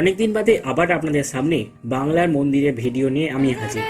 অনেকদিন বাদে আবার আপনাদের সামনে বাংলার মন্দিরের ভিডিও নিয়ে আমি হাজির।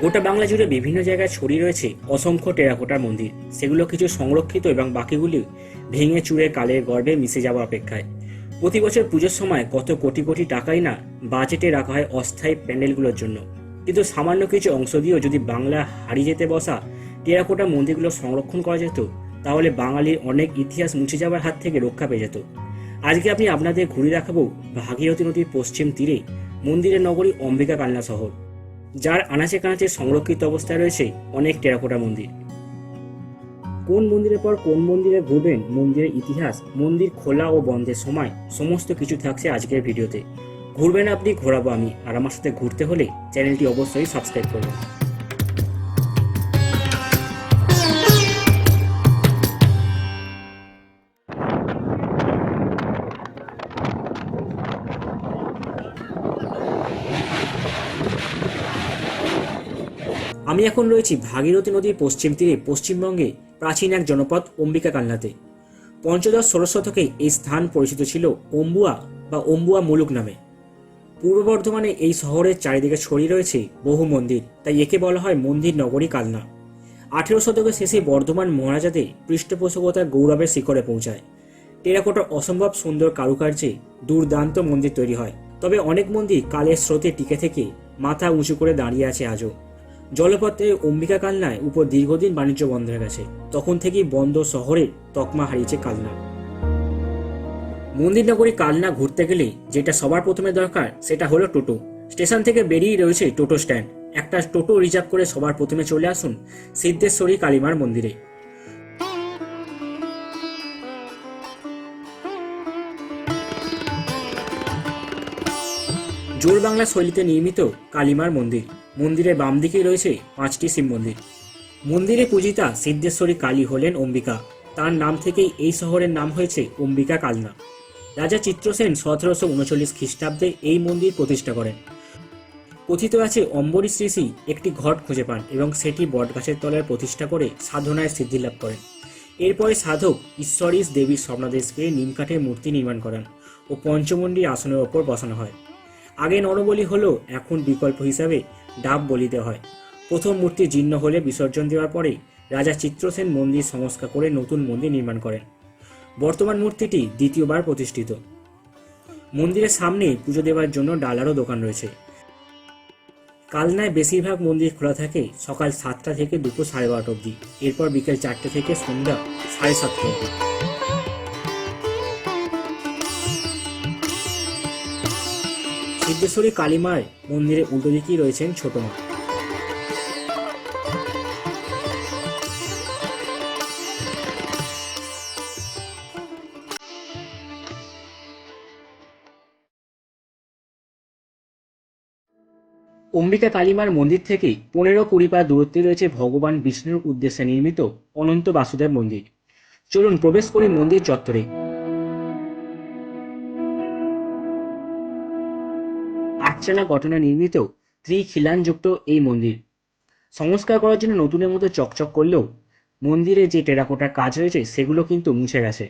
গোটা বাংলা জুড়ে বিভিন্ন জায়গায় ছড়িয়ে রয়েছে অসংখ্য টেরাকোটার মন্দির। সেগুলো কিছু সংরক্ষিত এবং বাকিগুলি ভেঙে চুড়ে কালের গর্ভে মিশে যাওয়া অপেক্ষায়। প্রতি বছর পুজোর সময় কত কোটি কোটি টাকাই না বাজেটে রাখা হয় অস্থায়ী প্যান্ডেলগুলোর জন্য। কিন্তু সামান্য কিছু অংশ দিয়েও যদি বাংলা হারিয়ে যেতে বসা টেরাকোটা মন্দিরগুলো সংরক্ষণ করা যেত, তাহলে বাঙালির অনেক ইতিহাস মুছে যাওয়ার হাত থেকে রক্ষা পেয়ে যেত। আজকে আপনি আপনাদের ঘুরে দেখাবো ভাগীরথী নদীর পশ্চিম তীরে মন্দিরের নগরী অম্বিকা কালনা শহর, যার আনাচে কানাচে সংরক্ষিত অবস্থায় রয়েছে অনেক টেরাকোটা মন্দির। কোন মন্দিরের পর কোন মন্দিরে ঘুরবেন মন্দিরের ইতিহাস, মন্দির খোলা ও বন্ধের সময় সমস্ত কিছু থাকছে আজকের ভিডিওতে। ঘুরবেন আপনি, ঘোরাবো আমি। আর আমার সাথে ঘুরতে হলে চ্যানেলটি অবশ্যই সাবস্ক্রাইব করবেন। আমি এখন রয়েছি ভাগীরথী নদীর পশ্চিম তীরে, পশ্চিমবঙ্গে প্রাচীন এক জনপদ অম্বিকা কালনাতে পঞ্চদশ ষোড়শ শতকে এই স্থান পরিচিত ছিল অম্বুয়া বা অম্বুয়া মুলুক নামে। পূর্ব বর্ধমানে এই শহরের চারিদিকে ছড়িয়ে রয়েছে বহু মন্দির, তাই একে বলা হয় মন্দির নগরী কালনা। আঠেরো শতকের শেষে বর্ধমান মহারাজাতে পৃষ্ঠপোষকতার গৌরবের শিখরে পৌঁছায়। টেরাকোটার অসম্ভব সুন্দর কারুকার্যে দুর্দান্ত মন্দির তৈরি হয়। তবে অনেক মন্দির কালের স্রোতে টিকে থেকে মাথা উঁচু করে দাঁড়িয়ে আছে আজও। জলপথে অম্বিকা কালনায় উপর দীর্ঘদিন বাণিজ্য বন্ধ হয়ে গেছে। তখন থেকেই বন্ধ শহরে তকমা হারিয়েছে কালনা। মন্দির নগরী কালনা ঘুরতে গেলে যেটা সবার প্রথমে দরকার, সেটা হলো টোটো। স্টেশন থেকে বেরিয়ে রয়েছে টোটো স্ট্যান্ড। একটা টোটো রিজার্ভ করে সবার প্রথমে চলে আসুন সিদ্ধেশ্বরী কালীমার মন্দিরে। জোর বাংলা শৈলীতে নির্মিত কালীমার মন্দির। মন্দিরের বাম দিকেই রয়েছে পাঁচটি শিব মন্দির। মন্দিরে পূজিতা সিদ্ধেশ্বরী কালী হলেন অম্বিকা। তার নাম থেকেই এই শহরের নাম হয়েছে অম্বিকা কালনা। রাজা চিত্রসেন সতেরোশো উনচল্লিশ খ্রিস্টাব্দে এই মন্দির প্রতিষ্ঠা করেন। কথিত আছে অম্বরীশ ঋষি একটি ঘট খুঁজে পান এবং সেটি বটগাছের তলায় প্রতিষ্ঠা করে সাধনায় সিদ্ধি লাভ করেন। এরপরে সাধক ঈশ্বরীশ দেবীর স্বপ্নাদেশ পেয়ে নিমকাঠের মূর্তি নির্মাণ করেন ও পঞ্চমন্ডির আসনের ওপর বসানো হয়। আগে নরবলি হলেও এখন বিকল্প হিসাবে ডাব বলি দেওয়া হয়। প্রথম মূর্তি জীর্ণ হলে বিসর্জন দেওয়ার পরে রাজা চিত্রসেন মন্দির সংস্কার করে নতুন মন্দির নির্মাণ করেন। বর্তমান মূর্তিটি দ্বিতীয়বার প্রতিষ্ঠিত। মন্দিরের সামনে পুজো দেওয়ার জন্য ডালারও দোকান রয়েছে। কালনায় বেশিরভাগ মন্দির খোলা থাকে সকাল সাতটা থেকে দুপুর সাড়ে বারোটা অবধি। এরপর বিকেল চারটে থেকে সন্ধ্যা সাড়ে সাতটা অবধি। সিদ্ধেশ্বরী কালীমার মন্দিরের উল্টো দিকেই রয়েছেন ছোট মা। অম্বিকা কালীমার মন্দির থেকে পনেরো কুড়ি পা দূরত্বে রয়েছে ভগবান বিষ্ণুর উদ্দেশ্যে নির্মিত অনন্ত বাসুদেব মন্দির। চলুন প্রবেশ করি মন্দির চত্বরে। আর্চানা ঘটনা নির্মিত ত্রিখিলানযুক্ত এই মন্দির। সংস্কার করার জন্য নতুনের মতো চকচক করলেও মন্দিরে যে টেরাকোটার কাজ রয়েছে সেগুলো কিন্তু মুছে গেছে।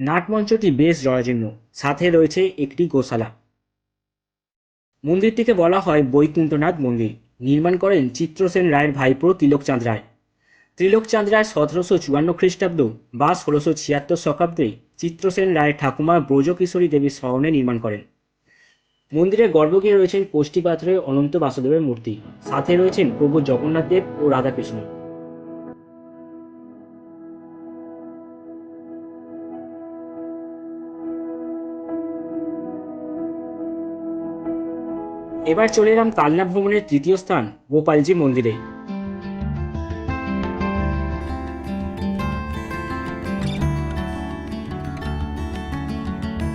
নাটমঞ্চটি বেশ জরাজীর্ণ। সাথে রয়েছে একটি গোশালা। মন্দিরটিকে বলা হয় বৈকুণ্ঠনাথ মন্দির। নির্মাণ করেন চিত্রসেন রায়ের ভাইপো তিলকচাঁদ রায়। ত্রিলোকচাঁদ রায় সতেরোশো চুয়ান্ন খ্রিস্টাব্দ বা ষোলোশো ছিয়াত্তর শতাব্দে চিত্রসেন রায়ের ঠাকুমা ব্রজকিশোরী দেবীর স্মরণে নির্মাণ করেন। মন্দিরের গর্ভগৃহে রয়েছেন কোষ্ঠী পাথরের অনন্ত বাসুদেবের মূর্তি। সাথে রয়েছেন প্রভু জগন্নাথ দেব ও রাধাকৃষ্ণ। এবার চলে এলাম কালনা ভ্রমণের তৃতীয় স্থান, গোপালজি মন্দিরে।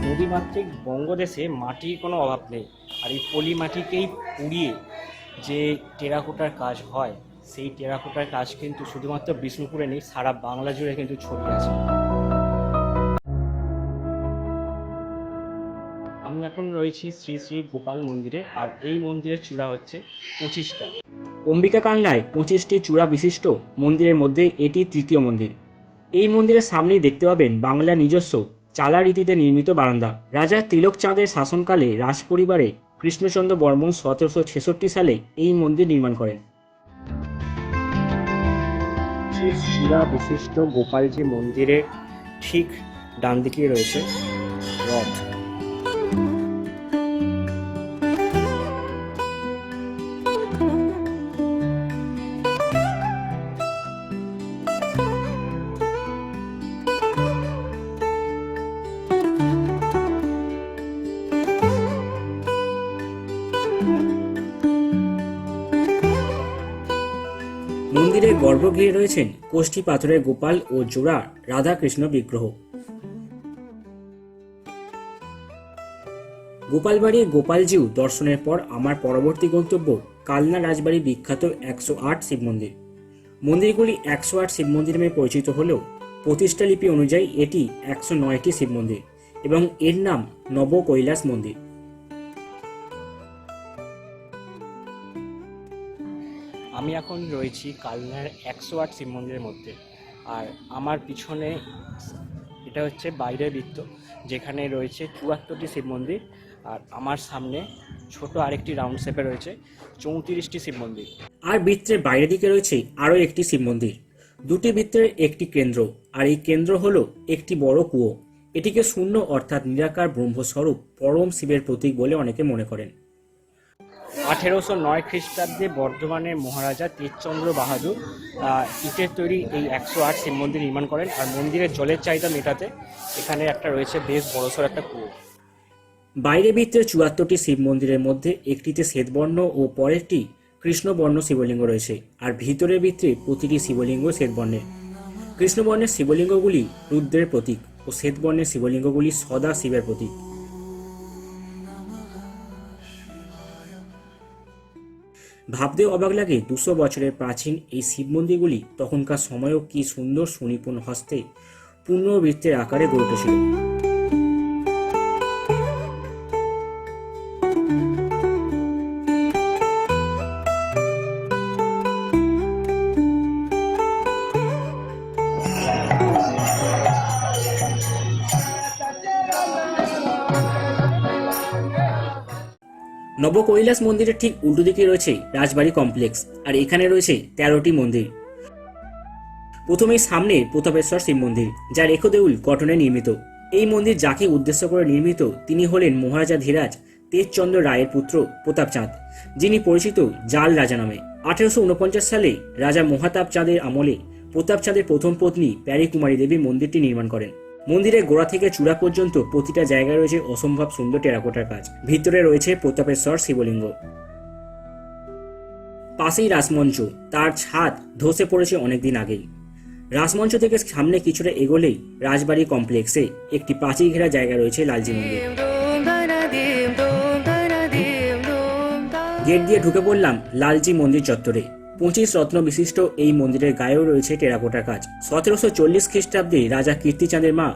নদীমাতৃক বঙ্গদেশে মাটির কোনো অভাব নেই, আর এই পলি মাটিকেই পুড়িয়ে যে টেরাকোটার কাজ হয়, সেই টেরাকোটার কাজ কিন্তু শুধুমাত্র বিষ্ণুপুরে নেই, সারা বাংলা জুড়ে কিন্তু ছড়িয়ে আছে। রয়েছি শ্রী শ্রী গোপাল মন্দিরে আর এই মন্দিরের চূড়া হচ্ছে পঁচিশটা। অম্বিকা কালনায় পঁচিশটি চূড়া বিশিষ্ট মন্দিরের মধ্যে এটি তৃতীয় মন্দির। এই মন্দিরের সামনেই দেখতে পাবেন বাংলা নিজস্ব চালা রীতিতে নির্মিত বারান্দা। রাজা তিলক চাঁদের শাসনকালে রাজ পরিবারে কৃষ্ণচন্দ্র বর্মন সতেরোশো ছেষট্টি সালে এই মন্দির নির্মাণ করেন। চূড়া বিশিষ্ট গোপালজি মন্দিরের ঠিক ডান দিকে রয়েছে রথ। মন্দিরের গর্ভগৃহে রয়েছেন কোষ্ঠী পাথরের গোপাল ও জোড়া রাধাকৃষ্ণ বিগ্রহ। গোপালবাড়ির গোপালজিউ দর্শনের পর আমার পরবর্তী গন্তব্য কালনা রাজবাড়ি বিখ্যাত একশো আট শিব মন্দির। মন্দিরগুলি একশো আট শিব মন্দির নামে পরিচিত হলেও প্রতিষ্ঠা লিপি অনুযায়ী এটি একশো নয়টি শিব মন্দির এবং এর নাম নব কৈলাস মন্দির। আমি এখন রয়েছি কালনার একশো আট শিব মন্দিরের মধ্যে। আর আমার পিছনে এটা হচ্ছে বাইরের বৃত্ত, যেখানে রয়েছে চুয়াত্তরটি শিব মন্দির আর আমার সামনে ছোট আরেকটি রাউন্ড শেপে রয়েছে চৌত্রিশটি শিব মন্দির। আর বৃত্তের বাইরের দিকে রয়েছে আরও একটি শিব মন্দির। দুটি বৃত্তের একটি কেন্দ্র, আর এই কেন্দ্র হলো একটি বড় কুয়ো। এটিকে শূন্য অর্থাৎ নিরাকার ব্রহ্মস্বরূপ পরম শিবের প্রতীক বলে অনেকে মনে করেন। আঠেরোশো নয় খ্রিস্টাব্দে বর্ধমানের মহারাজা তীরচন্দ্র বাহাদুর ইটের তৈরি এই একশো আট শিব মন্দির নির্মাণ করেন আর মন্দিরের জলের চাহিদা মেটাতে এখানে একটা রয়েছে বেশ বড়সড় একটা কুয়ো। বাইরে বৃত্তের চুয়াত্তরটি শিব মন্দিরের মধ্যে একটিতে শ্বেতবর্ণ ও পরেরটি কৃষ্ণবর্ণ শিবলিঙ্গ রয়েছে আর ভিতরের বৃত্তে প্রতিটি শিবলিঙ্গ শ্বেতবর্ণের। কৃষ্ণবর্ণের শিবলিঙ্গগুলি রুদ্রের প্রতীক ও শ্বেতবর্ণের শিবলিঙ্গগুলি সদা শিবের প্রতীক। ভাবতেও অবাক লাগে দুশো বছরের প্রাচীন এই শিব মন্দিরগুলি। তখনকার সময়ও কি সুন্দর সুনিপুণ হস্তে পুনর্বৃত্তের আকারে গড়ে উঠেছিল। নবকৈলাস মন্দিরের ঠিক উল্টো দিকে রয়েছে রাজবাড়ি কমপ্লেক্স, আর এখানে রয়েছে তেরোটি মন্দির। প্রথমেই সামনে প্রতাপেশ্বর শিব মন্দির, যা রেখদেউল গঠনে নির্মিত। এই মন্দির যাকে উদ্দেশ্য করে নির্মিত, তিনি হলেন মহারাজা ধীরাজ তেজচন্দ্র রায়ের পুত্র প্রতাপচাঁদ, যিনি পরিচিত জাল রাজা নামে। আঠেরোশো উনপঞ্চাশ সালে রাজা মহাতাপ চাঁদের আমলে প্রতাপচাঁদের প্রথম পত্নী প্যারি কুমারী দেবী মন্দিরটি নির্মাণ করেন। মন্দিরের গোড়া থেকে চূড়া পর্যন্ত প্রতিটা জায়গায় রয়েছে অসম্ভব সুন্দর টেরাকোটার কাজ ভিতরে রয়েছে প্রতাপেশ্বর শিবলিঙ্গ পাশেই রাসমঞ্চ তার ছাদ ধসে পড়েছে অনেকদিন আগেই রাসমঞ্চ থেকে সামনে কিছুটা এগোলেই রাজবাড়ি কমপ্লেক্সে একটি প্রাচীর ঘেরা জায়গা রয়েছে লালজি মন্দির গেট দিয়ে ঢুকে পড়লাম লালজি মন্দির চত্বরে পঁচিশ রত্ন বিশিষ্ট এই মন্দিরের গায়েও রয়েছে টেরাকোটার কাজ। সতেরোশো চল্লিশ খ্রিস্টাব্দে রাজা কীর্তিচাঁদের মা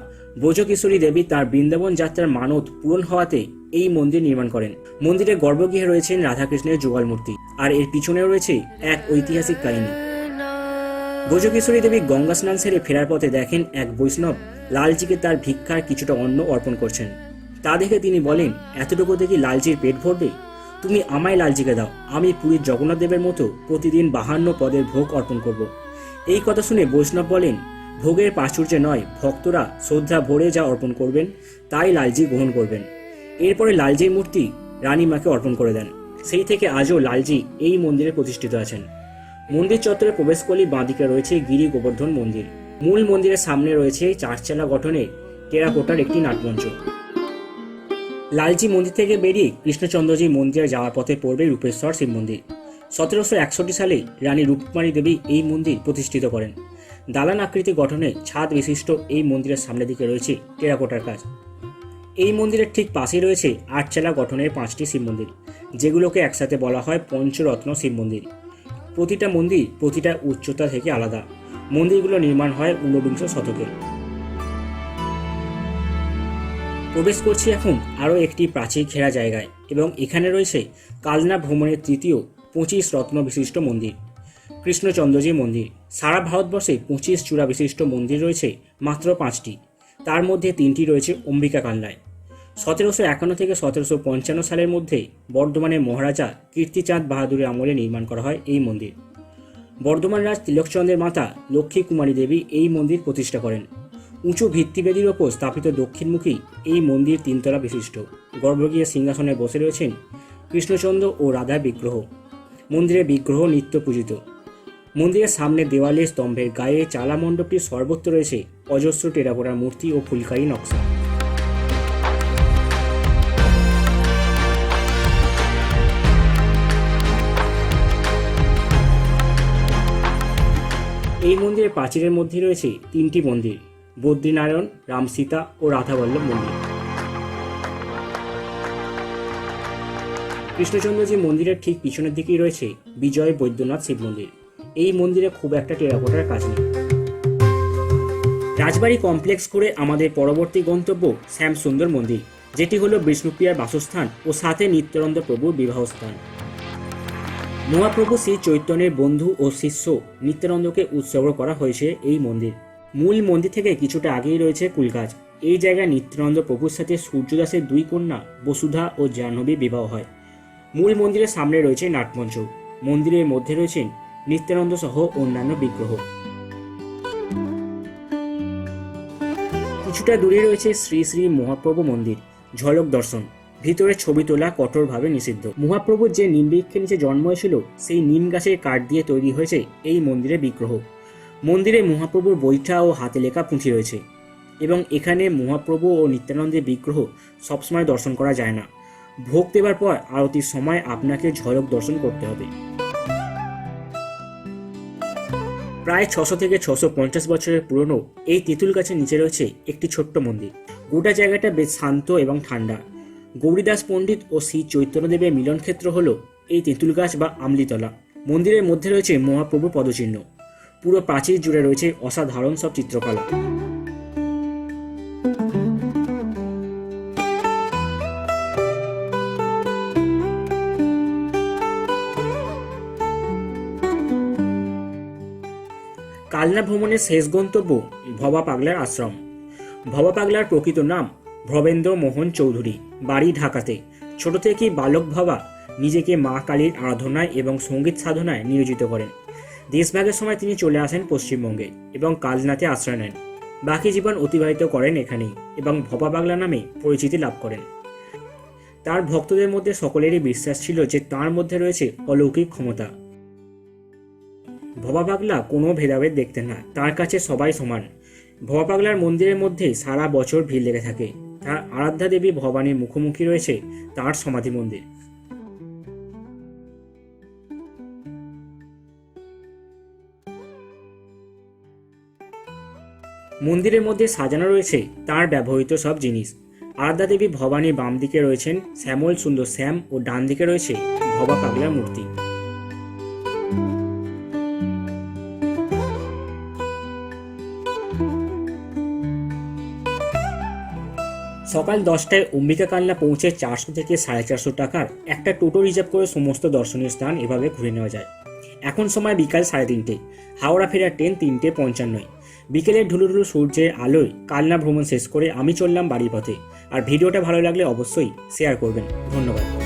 ব্রজকিশোরী দেবী তার বৃন্দাবন যাত্রার মানত পূরণ হওয়াতে এই মন্দির নির্মাণ করেন। মন্দিরের গর্ভগৃহে রয়েছেন রাধাকৃষ্ণের যুগল মূর্তি, আর এর পিছনেও রয়েছে এক ঐতিহাসিক কাহিনী। ব্রজকিশোরী দেবী গঙ্গা স্নান সেরে ফেরার পথে দেখেন এক বৈষ্ণব লালজিকে তার ভিক্ষার কিছুটা অন্ন অর্পণ করছেন। তা দেখে তিনি বলেন, এতটুকু দেখি লালজির পেট ভরবে? তুমি আমায় লালজিকে দাও। আমি পুরীর জগন্নাথ দেবের মতো প্রতিদিন বাহান্ন পদের ভোগ অর্পণ করব। এই কথা শুনে বৈষ্ণব বলেন, ভোগের প্রাচুর্যে নয়, ভক্তরা শ্রদ্ধা ভরে যা অর্পণ করবেন, তাই লালজি গ্রহণ করবেন। এরপরে লালজির মূর্তি রানীমাকে অর্পণ করে দেন। সেই থেকে আজও লালজি এই মন্দিরে প্রতিষ্ঠিত আছেন। মন্দির চত্বরে প্রবেশ করলেই বাঁদিকে রয়েছে গিরি গোবর্ধন মন্দির। মূল মন্দিরের সামনে রয়েছে চারচালা গঠনে টেরাকোটার একটি নাটমঞ্চ। লালজি মন্দির থেকে বেরিয়ে কৃষ্ণচন্দ্রজি মন্দিরে যাওয়ার পথে পড়বে রূপেশ্বর শিব মন্দির। সতেরোশো একষট্টি সালে রানী রূপকুমারী দেবী এই মন্দির প্রতিষ্ঠিত করেন। দালান আকৃতি গঠনে ছাদ বিশিষ্ট এই মন্দিরের সামনের দিকে রয়েছে টেরাকোটার কাজ। এই মন্দিরের ঠিক পাশেই রয়েছে আটচালা গঠনের পাঁচটি শিব মন্দির, যেগুলোকে একসাথে বলা হয় পঞ্চরত্ন শিব মন্দির। প্রতিটা মন্দির প্রতিটা উচ্চতা থেকে আলাদা। মন্দিরগুলো নির্মাণ হয় ঊনবিংশ শতকে। প্রবেশ করছি এখন আরও একটি প্রাচীর ঘেরা জায়গায় এবং এখানে রয়েছে কালনা ভ্রমণের তৃতীয় পঁচিশ রত্ন বিশিষ্ট মন্দির কৃষ্ণচন্দ্রজি মন্দির। সারা ভারতবর্ষে পঁচিশ চূড়া বিশিষ্ট মন্দির রয়েছে মাত্র পাঁচটি। তার মধ্যে তিনটি রয়েছে অম্বিকা কাল্লায় সতেরোশো একান্ন থেকে সতেরোশো পঞ্চান্ন সালের মধ্যে বর্ধমানের মহারাজা কীর্তিচাঁদ বাহাদুরের আমলে নির্মাণ করা হয় এই মন্দির। বর্ধমান রাজ তিলকচন্দ্রের মাতা লক্ষ্মী কুমারী দেবী এই মন্দির প্রতিষ্ঠা করেন। উঁচু ভিত্তিবেদির ওপর স্থাপিত দক্ষিণমুখী এই মন্দির তিনতলা বিশিষ্ট। গর্ভগৃহে সিংহাসনে বসে রয়েছেন কৃষ্ণচন্দ্র ও রাধা বিগ্রহ। মন্দিরের বিগ্রহ নিত্য পূজিত। মন্দিরের সামনে দেওয়ালে স্তম্ভের গায়ে চালা মণ্ডপটির সর্বত্র রয়েছে, অজস্র টেরাকোটার মূর্তি ও ফুলকারি নকশা। এই মন্দিরের প্রাচীরের মধ্যে রয়েছে তিনটি মন্দির। বদ্রীনারায়ণ রাম সীতা ও রাধাবল্লভ মন্দির। কৃষ্ণচন্দ্রজি মন্দিরের ঠিক পিছনের দিকেই রয়েছে বিজয় বৈদ্যনাথ শিব মন্দির। এই মন্দিরে খুব একটা টেরাকোটার কাজ নেই। রাজবাড়ি কমপ্লেক্স করে আমাদের পরবর্তী গন্তব্য শ্যামসুন্দর মন্দির, যেটি হলো বিষ্ণুপ্রিয়ার বাসস্থান ও সাথে নিত্যানন্দ প্রভুর বিবাহস্থান। মহাপ্রভু শ্রী চৈতন্যের বন্ধু ও শিষ্য নিত্যানন্দকে উৎসর্গ করা হয়েছে এই মন্দির। মূল মন্দির থেকে কিছুটা আগেই রয়েছে কুলগাছ। এই জায়গায় নিত্যানন্দ প্রভুর সাথে সূর্যদাসের দুই কন্যা, বসুধা ও জাহ্নবী বিবাহ হয়। মূল মন্দিরের সামনে রয়েছে নাটমঞ্চ। মন্দিরের মধ্যে রয়েছেন নিত্যানন্দ সহ অন্যান্য বিগ্রহ। কিছুটা দূরে রয়েছে শ্রী শ্রী মহাপ্রভু মন্দির, ঝলক দর্শন। ভিতরে ছবি তোলা কঠোরভাবে নিষিদ্ধ। মহাপ্রভুর যে নিম বৃক্ষের নিচে জন্ম হয়েছিল, সেই নিম গাছের কাঠ দিয়ে তৈরি হয়েছে এই মন্দিরের বিগ্রহ। মন্দিরে মহাপ্রভুর বৈঠা ও হাতে লেখা পুঁথি রয়েছে এবং এখানে মহাপ্রভু ও নিত্যানন্দের বিগ্রহ সবসময় দর্শন করা যায় না। ভোগ দেবার পর আরতির সময় আপনাকে ঝলক দর্শন করতে হবে। প্রায় ছশো থেকে ছশো পঞ্চাশ বছরের পুরনো এই তেঁতুল গাছের নিচে রয়েছে একটি ছোট্ট মন্দির। গোটা জায়গাটা বেশ শান্ত এবং ঠান্ডা। গৌরীদাস পণ্ডিত ও শ্রী চৈতন্যদেবের মিলনক্ষেত্র হল এই তেঁতুল গাছ বা আমলিতলা। মন্দিরের মধ্যে রয়েছে মহাপ্রভু পদচিহ্ন। পুরো প্রাচীর জুড়ে রয়েছে অসাধারণ সব চিত্রকলা। কালনা ভ্রমণের শেষ গন্তব্য ভবা পাগলার আশ্রম। ভবা পাগলার প্রকৃত নাম ভবেন্দ্র মোহন চৌধুরী, বাড়ি ঢাকাতে। ছোট থেকেই বালক ভবা নিজেকে মা কালীর আরাধনায় এবং সংগীত সাধনায় নিয়োজিত করেন। দেশভাগের সময় তিনি চলে আসেন পশ্চিমবঙ্গে এবং কালনাতে আশ্রয় নেন। বাকি জীবন অতিবাহিত করেন এখানেই এবং ভবা পাগলা নামে পরিচিতি লাভ করেন। তার ভক্তদের মধ্যে সকলেরই বিশ্বাস ছিল যে তার মধ্যে রয়েছে অলৌকিক ক্ষমতা। ভবা পাগলা কোনো ভেদাভেদ দেখতেন না, তার কাছে সবাই সমান। ভবা পাগলার মন্দিরের মধ্যে সারা বছর ভিড় লেগে থাকে। তার আরাধ্যা দেবী ভবানীর মুখোমুখি রয়েছে তার সমাধি মন্দির। মন্দিরের মধ্যে সাজানো রয়েছে তার ব্যবহৃত সব জিনিস। আরাধ্যা দেবী ভবানীর বাম দিকে রয়েছেন শ্যামল সুন্দর শ্যাম ও ডান দিকে রয়েছে ভবা পাগলার মূর্তি। সকাল দশটায় অম্বিকা কান্না পৌঁছে চারশো থেকে সাড়ে চারশো টাকার একটা টোটো রিজার্ভ করে সমস্ত দর্শনীয় স্থান এভাবে ঘুরে নেওয়া যায়। এখন সময় বিকাল সাড়ে তিনটে। হাওড়া ফেরার ট্রেন তিনটে পঞ্চান্নয়। বিকেলের ঢুলুঢুলু সূর্যের আলোয় কালনা ভ্রমণ শেষ করে আমি চললাম বাড়ির পথে। আর ভিডিওটা ভালো লাগলে অবশ্যই শেয়ার করবেন। ধন্যবাদ।